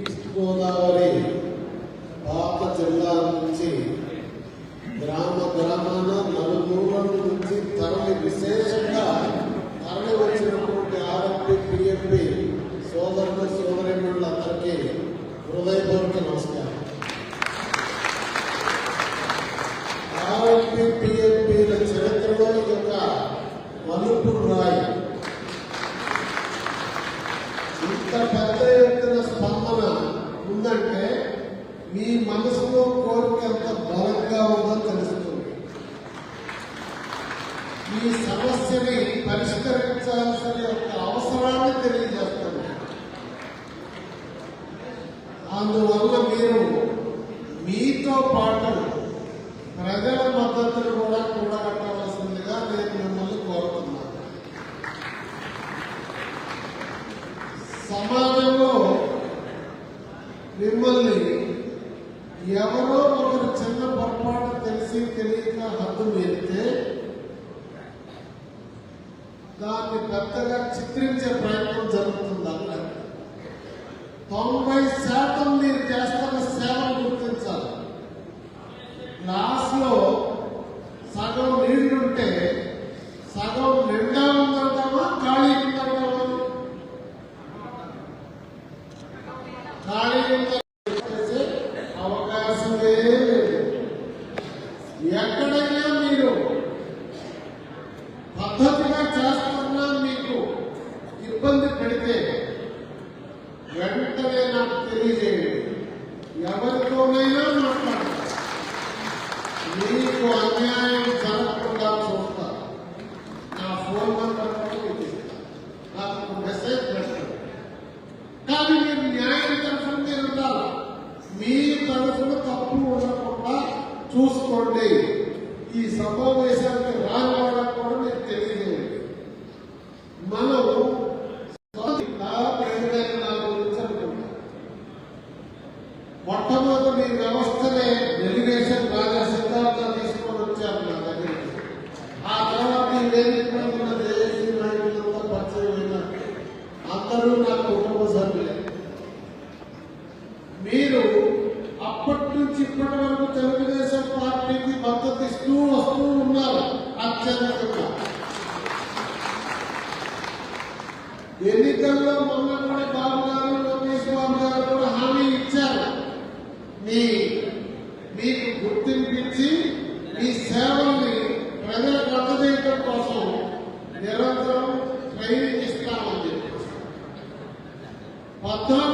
East Godavari పాత జిల్లా నుంచి గ్రామ గ్రామాన నలుమూలల నుంచి తరలి విశేషంగా తరలి వచ్చినటువంటి ఆర్ఎంపీ పిఎంపి సోదరులు సోదరిమణులందరికీ హృదయపూర్వక నమస్కారం. ఆర్ఎంపీ పిఎంపీల చరిత్రలో యొక్క మలుపు రాయి. ఇంత ఉందంటే మీ మనసులో కోరిక ఎంత బలంగా ఉందో తెలుస్తుంది. ఈ సమస్యని పరిష్కరించాల్సిన యొక్క అవసరాన్ని తెలియజేస్తుంది. అందువల్ల మీరు మీతో పాటు ప్రజల మద్దతును కూడా కూడగట్టవలసిందిగా నేను మిమ్మల్ని కోరుతున్నాను. సమాజంలో మిమ్మల్ని ఎవరో ఒకరు చిన్న పొరపాటు తెలిసి తెలియక హద్దు మీరితే దాన్ని పెద్దగా చిత్రించే ప్రయత్నం జరుగుతుంది అక్కడ తొంభై శాతం మీరు చేస్తున్న సేవను గుర్తించాలి. లాస్ట్ కానీ మీరు న్యాయం తరఫున మీరు ఉన్నారు మీ తరఫున తప్పు ఉండకుండా చూసుకోండి. ఈ సమావేశం Votando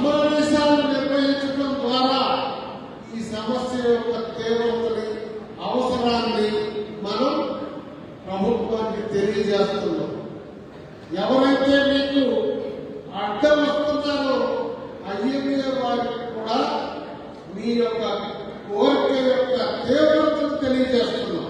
సమావేశాలు నిర్వహించడం ద్వారా ఈ సమస్య యొక్క తీవ్రతని అవసరాన్ని మనం ప్రభుత్వానికి తెలియజేస్తున్నాం. ఎవరైతే మీకు అడ్డం వస్తున్నారో అయ్యే వారికి కూడా మీ యొక్క కోరిక యొక్క తీవ్రతను తెలియజేస్తున్నాం.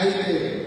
I did.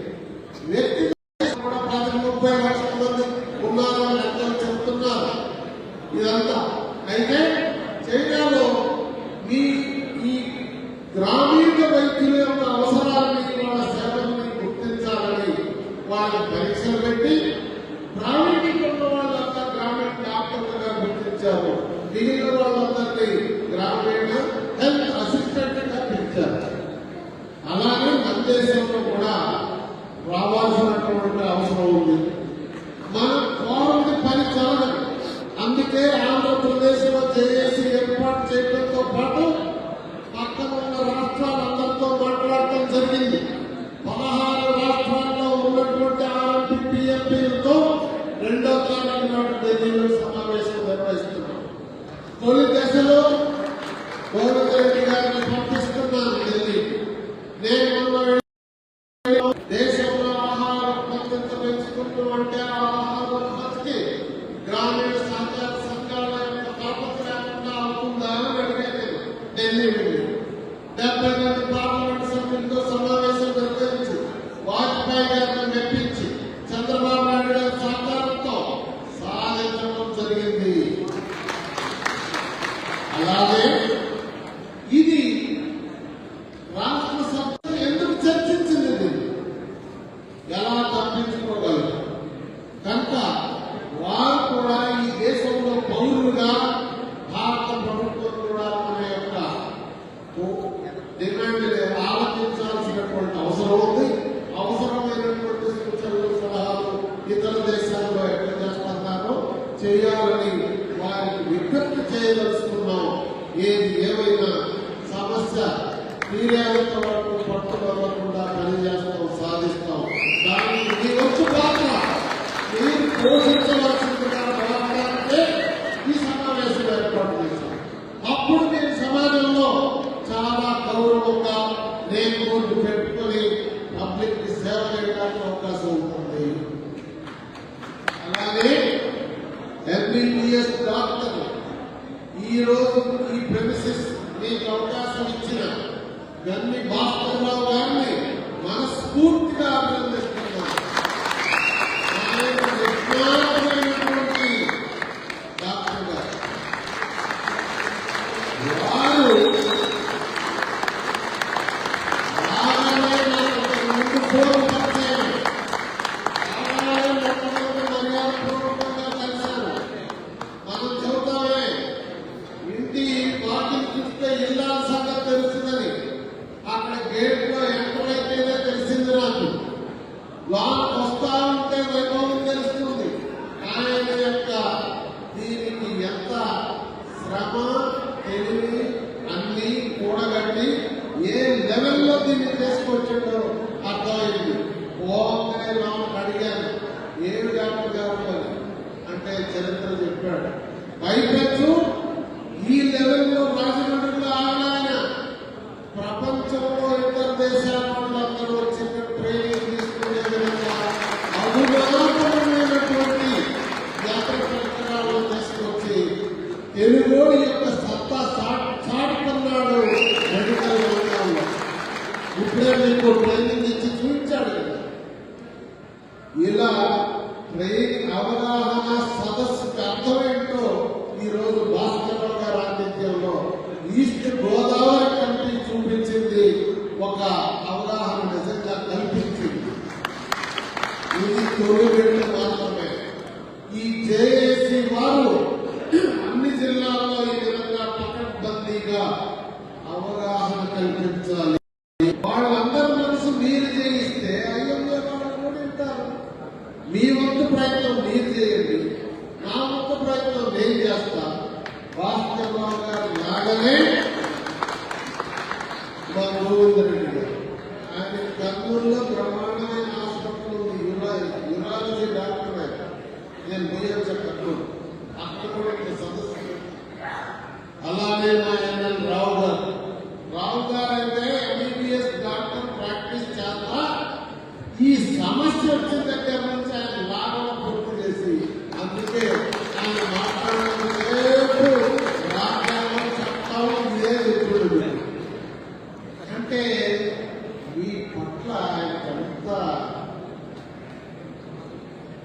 كنت وجاهه não, Amém. Amém. Amém. Amém. Amém. Amém. Amém. Amém. Amém. Amém. చేస్తుంది ఆయన యొక్క దీనికి ఎంత శ్రమ తెలివి అన్ని కూడగట్టి ఏ లెవెల్లో దీన్ని తీసుకొచ్చాడో అర్థమైంది. ఓకే నాకు అడిగాను ఏమి జాగ్రత్తగా గారు అంటే చరిత్ర చెప్పాడు. భయపెచ్చు Коли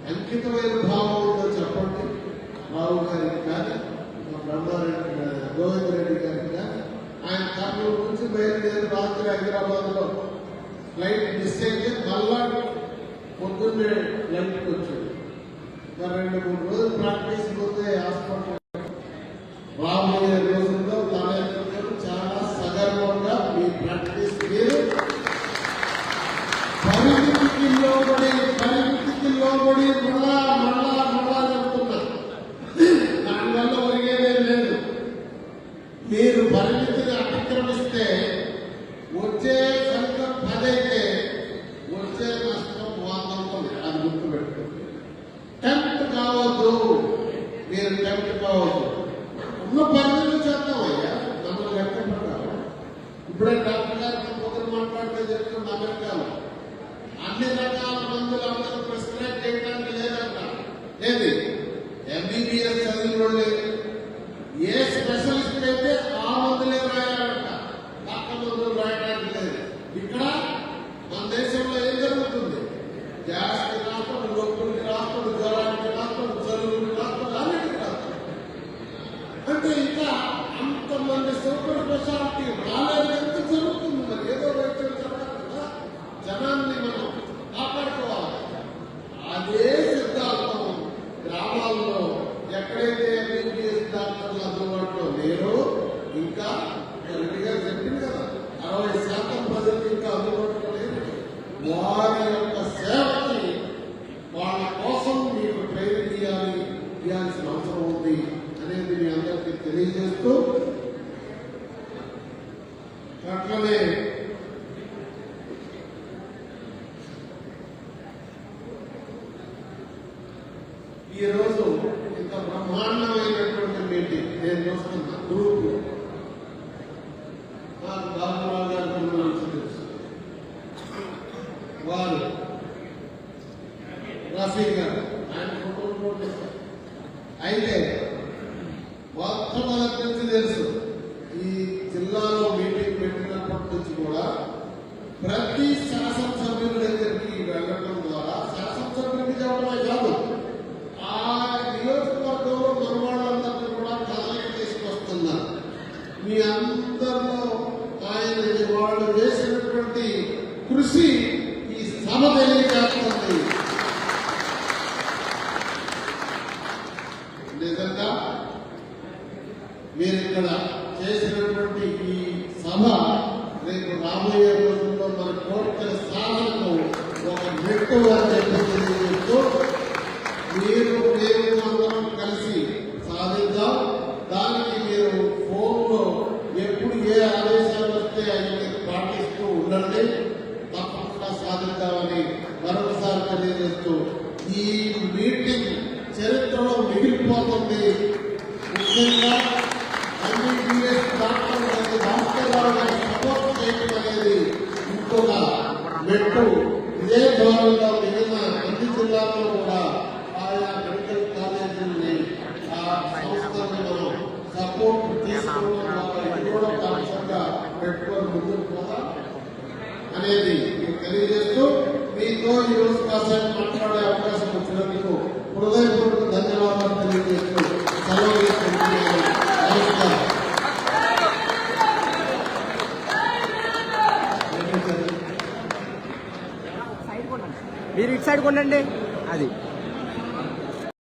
అంకితమైన భావంలో చెప్పండి. రావు గారికి కానీ మా బ్రహ్మారెడ్డి గోవింద్ రెడ్డి గారికి కానీ ఆయన కర్నూలు నుంచి బయలుదేరి రాత్రి హైదరాబాద్లో ఫ్లైట్ మిస్ అయితే మళ్ళా పొద్దున్నే ఫ్లైట్కి వచ్చాడు. రెండు మూడు రోజులు ప్రాక్టీస్ పోతే హాస్పిటల్ கோடி குருவார் Fíjate, ఈరోజు ఇంత బ్రహ్మాండమైనటువంటి మీటింగ్ నేను చూస్తున్న గ్రూప్ కలిసి సాధిద్దాం. దాని